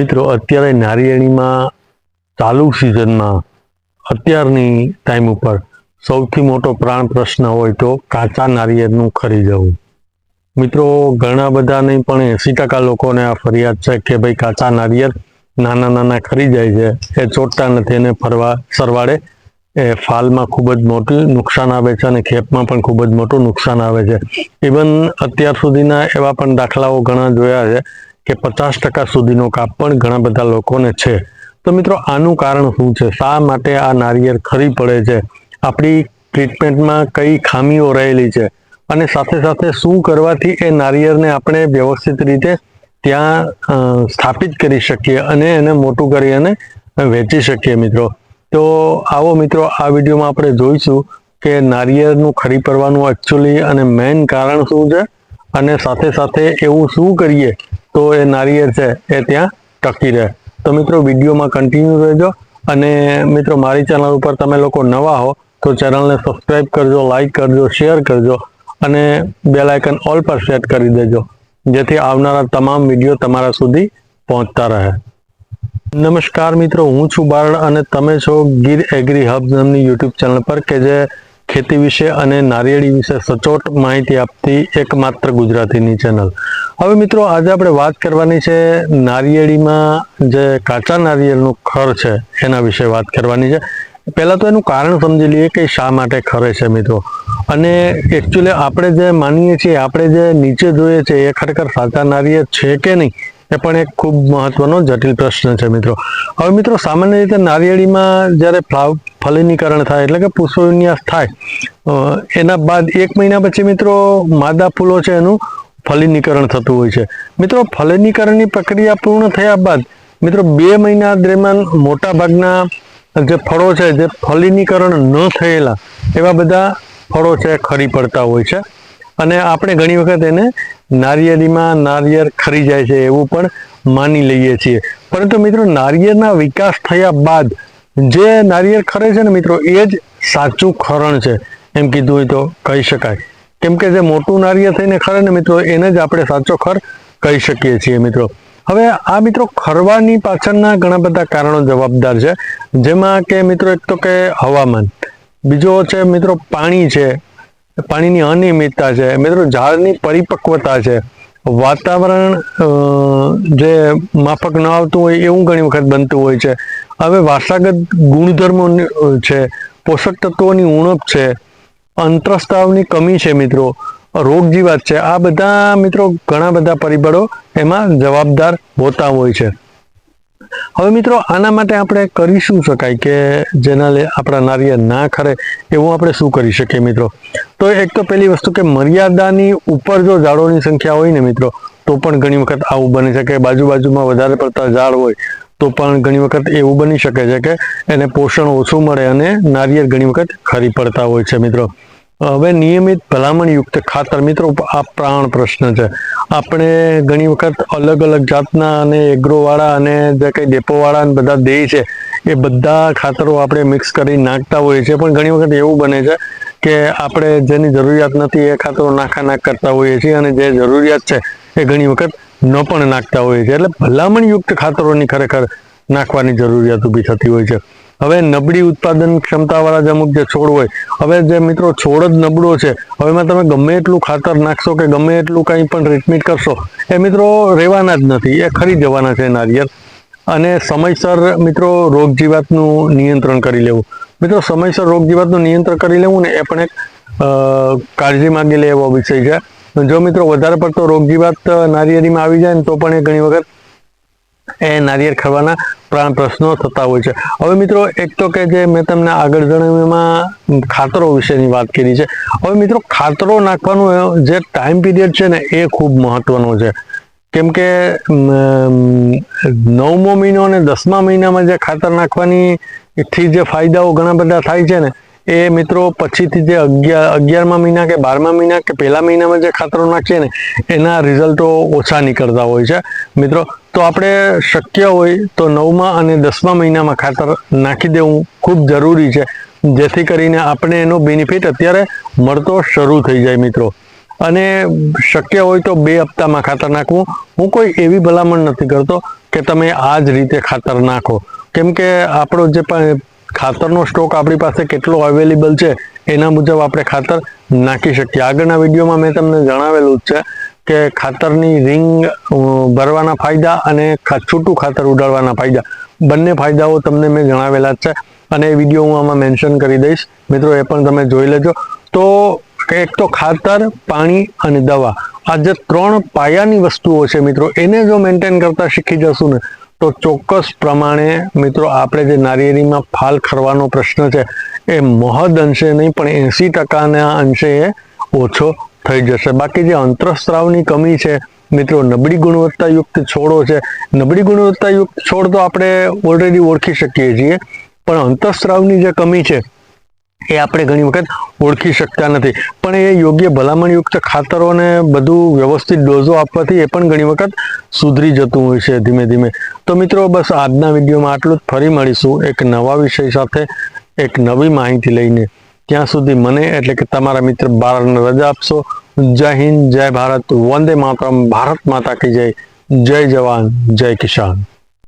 મિત્રો, અત્યારે નારિયેળીમાં ચાલુ સિઝનમાં અત્યારની ટાઈમ ઉપર સૌથી મોટો પ્રાણ પ્રશ્ન હોય તો કાચા નારિયેળનું ખરી જવું મિત્રો, ઘણા બધા નહીં પણ એંસી ટકા લોકોને આ ફરિયાદ છે કે ભાઈ કાચા નારિયેળ નાના નાના ખરી જાય છે. એ ચોટતા નથી અને ફરવા સરવાળે. એ ફાલમાં ખૂબ જ મોટું નુકસાન આવે છે અને ખેપમાં પણ ખૂબ જ મોટું નુકસાન આવે છે. ઇવન અત્યાર સુધીના એવા પણ દાખલાઓ ઘણા જોયા છે. કે પચાસ ટકા સુધીનો કાપ પણ ઘણા બધા લોકોને છે. તો મિત્રો, આનું કારણ શું છે? શા માટે આ નારિયેળ ખરી પડે છે? આપણી ટ્રીટમેન્ટમાં કઈ ખામીઓ રહેલી છે? અને સાથે સાથે શું કરવાથી એ નારિયેળને આપણે વ્યવસ્થિત રીતે ત્યાં સ્થાપિત કરી શકીએ અને એને મોટું કરી અને વેચી શકીએ મિત્રો. તો આવો મિત્રો, આ વિડીયોમાં આપણે જોઈશું કે નારિયેળનું ખરી પડવાનું એકચ્યુઅલી અને મેઇન કારણ શું છે? અને સાથે સાથે એવું શું કરીએ તો એ નારિયેળ છે એ ત્યાં ટકી રહે. તો મિત્રો વિડીયોમાં કન્ટિન્યુ રહેજો અને મિત્રો મારી ચેનલ ઉપર તમે લોકો નવા હો તો ચેનલને સબસ્ક્રાઇબ કરજો લાઈક કરજો શેર કરજો અને બેલ આઇકન ઓલ પર સેટ કરી દેજો, જેથી આવનારા તમામ વીડિયો તમારા સુધી પહોંચતા રહે. નમસ્કાર મિત્રો, હું છું બારડ અને તમે છો ગીર એગ્રી હબ નામની યુટ્યુબ ચેનલ પર કે જે ખેતી વિશે અને નારિયેળી વિશે સચોટ માહિતી આપતી એકમાત્ર ગુજરાતીની ચેનલ હવે મિત્રો, આજે આપણે વાત કરવાની છે નારિયેળીમાં જે કાચા નારિયેળનું ખર છે, એના વિશે વાત કરવાની છે. પહેલાં તો એનું કારણ સમજી લઈએ કે શા માટે ખરે છે મિત્રો. અને એકચ્યુઅલી આપણે જે માનીએ છીએ, આપણે જે નીચે જોઈએ છે, એ ખરેખર સાચા નારિયેળ છે કે નહીં, એ પણ એક ખૂબ મહત્વનો જટિલ પ્રશ્ન છે મિત્રો. હવે મિત્રો, સામાન્ય રીતે નારિયેળીમાં જ્યારે ફ્લાવ ફલિનીકરણ થાય એટલે કે પુષ્પવિન્યાસ થાય. એના બાદ એક મહિના પછી મિત્રો માદા ફૂલો છે એનું ફલિનીકરણ થતું હોય છે. મિત્રો ફલિનીકરણની પ્રક્રિયા પૂર્ણ થયા બાદ મિત્રો બે મહિના દરમિયાન મોટા ભાગના જે ફળો છે, જે ફલિનીકરણ ન થયેલા એવા બધા ફળો છે, ખરી પડતા હોય છે. અને આપણે ઘણી વખત એને નારિયેળીમાં નારિયેળ ખરી જાય છે એવું પણ માની લઈએ છીએ. પરંતુ મિત્રો નારિયેળના વિકાસ થયા બાદ જે નારિયેળ ખરે છે ને મિત્રો, એ જ સાચું ખરણ છે. એમ કીધું હોય તો કહી શકાય. કેમ કે જે મોટું નારિયેળ થઈને ખરે ને મિત્રો, એને જ આપણે સાચો ખર કહી શકીએ છીએ મિત્રો. હવે આ મિત્રો ખરવાની પાછળના ઘણા બધા કારણો જવાબદાર છે. જેમાં કે મિત્રો, એક તો કે હવામાન. બીજો છે મિત્રો, પાણી છે. પાણીની અનિયમિતતા છે. મિત્રો, ઝાડની પરિપક્વતા છે. વાતાવરણ જે માફક ન આવતું હોય એવું ઘણી વખત બનતું હોય છે. હવે વારસાગત ગુણધર્મો છે, પોષક તત્વોની ઉણપ છે અંતરસ્ત્રાવની કમી છે મિત્રો, રોગ જીવાત છે, આ બધા મિત્રો ઘણા બધા પરિબળો એમાં જવાબદાર હોતા હોય છે. હવે મિત્રો આના માટે આપણે કરી શું શકાય કે જેના લે આપણા નારિયેળ ના ખરે, એવું આપણે શું કરી શકીએ મિત્રો? તો એક તો પહેલી વસ્તુ કે મર્યાદાની ઉપર જો ઝાડોની સંખ્યા હોય ને મિત્રો, તો પણ ઘણી વખત આવું બની શકે, બાજુ બાજુમાં વધારે પડતા ઝાડ હોય તો પણ ઘણી વખત એવું બની શકે છે કે એને પોષણ ઓછું મળે અને નારિયેળ ઘણી વખત ખરી પડતા હોય છે, મિત્રો. હવે નિયમિત ભલામણયુક્ત ખાતર, મિત્રો, આ પ્રાણ પ્રશ્ન છે. આપણે ઘણી વખત અલગ અલગ જાતના અને એગ્રોવાળા અને જે કંઈ ડેપોવાળા અને બધા દે છે, એ બધા ખાતરો આપણે મિક્સ કરી નાખતા હોઈએ છીએ. પણ ઘણી વખત એવું બને છે કે આપણે જેની જરૂરિયાત નથી એ ખાતરો નાખા નાખ કરતા હોઈએ છીએ અને જે જરૂરિયાત છે એ ઘણી વખત ન પણ નાખતા હોઈએ છીએ એટલે ભલામણયુક્ત ખાતરોની ખરેખર નાખવાની જરૂરિયાત ઊભી થતી હોય છે. હવે નબળી ઉત્પાદન ક્ષમતાવાળા જે અમુક જે છોડ હોય, હવે જે મિત્રો છોડ જ નબળો છે, હવે એમાં તમે ગમે એટલું ખાતર નાખશો કે ગમે એટલું કંઈ પણ ટ્રીટમેન્ટ કરશો, એ મિત્રો રહેવાના જ નથી, એ ખરી જવાના છે નારિયેળ. અને સમયસર મિત્રો રોગ જીવાતનું નિયંત્રણ કરી લેવું. મિત્રો સમયસર રોગ જીવાતનું નિયંત્રણ કરી લેવું ને એ પણ એક કાળજી માંગી લે એવો વિષય છે. જો મિત્રો વધારે પડતો રોગ જીવાત નારિયેળીમાં આવી જાય ને તો પણ એ ઘણી વખત એ નારિયેળ ખાવાના પ્રાણ પ્રશ્નો થતા હોય છે. હવે મિત્રો એક તો કે જે મેં તમને આગળ જણાવ્યું ખાતરો વિશેની વાત કરી છે. હવે મિત્રો ખાતરો નાખવાનો જે ટાઈમ પીરિયડ છે ને એ ખૂબ મહત્વનો છે. કેમ કે નવમો મહિનો અને દસમા મહિનામાં જે ખાતર નાખવાની થી જે ફાયદાઓ ઘણા બધા થાય છે ને એ મિત્રો પછીથી જે અગિયાર, અગિયારમા મહિના કે બારમા મહિના કે પહેલા મહિનામાં જે ખાતરો નાખીએ ને, એના રિઝલ્ટો ઓછા નીકળતા હોય છે. મિત્રો, તો આપણે શક્ય હોય તો નવમા અને દસમા મહિનામાં ખાતર નાખી દેવું ખૂબ જરૂરી છે. જેથી કરીને આપણે એનો બેનિફિટ અત્યારે મળતો શરૂ થઈ જાય મિત્રો. અને શક્ય હોય તો બે હપ્તામાં ખાતર નાખવું. હું કોઈ એવી ભલામણ નથી કરતો કે તમે આ જ રીતે ખાતર નાખો. કેમ કે આપણો જે ખાતરનો સ્ટોક આપણી પાસે કેટલો અવેલેબલ છે એના મુજબ આપણે ખાતર નાખી શકીએ. આગળના વિડીયોમાં મેં તમને જણાવેલું જ છે કે ખાતરની રિંગ ભરવાના ફાયદા અને છૂટું ખાતર ઉડાડવાના ફાયદા. બંને ફાયદાઓ તમને મેં જણાવેલા છે અને એ વીડિયો હું આમાં મેન્શન કરી દઈશ. મિત્રો, એ પણ તમે જોઈ લેજો. તો એક તો ખાતર, પાણી અને દવા. આ જે ત્રણ પાયાની વસ્તુઓ છે મિત્રો, એને જો મેન્ટેન કરતા શીખી જશું ને તો ચોક્કસ પ્રમાણે મિત્રો, આપણે જે નારિયેળીમાં ફાલ ખરવાનો પ્રશ્ન છે, એ મહદ અંશે નહીં, પણ એંસી ટકાના અંશે એ ઓછો થઈ જશે. બાકી જે અંતરસ્ત્રાવની કમી છે, મિત્રો, નબળી ગુણવત્તાયુક્ત છોડો છે, નબળી ગુણવત્તાયુક્ત છોડ તો આપણે ઓલરેડી ઓળખી શકીએ છીએ, પણ અંતઃસ્ત્રાવની જે કમી છે એ આપણે ઘણી વખત ઓળખી શકતા નથી. પણ એ યોગ્ય ભલામણયુક્ત ખાતરોને બધું વ્યવસ્થિત ડોઝો આપવાથી એ પણ ઘણી વખત સુધરી જતું હોય છે ધીમે ધીમે. તો મિત્રો, બસ આજના વિડીયોમાં આટલું જ. ફરી મળીશું એક નવા વિષય સાથે, એક નવી માહિતી લઈને. ત્યાં સુધી મને એટલે કે તમારા મિત્ર બારને રજા આપશો. જય હિન્દ, જય ભારત, વંદે માતરમ, ભારત માતા કી જય. જય જવાન, જય કિસાન.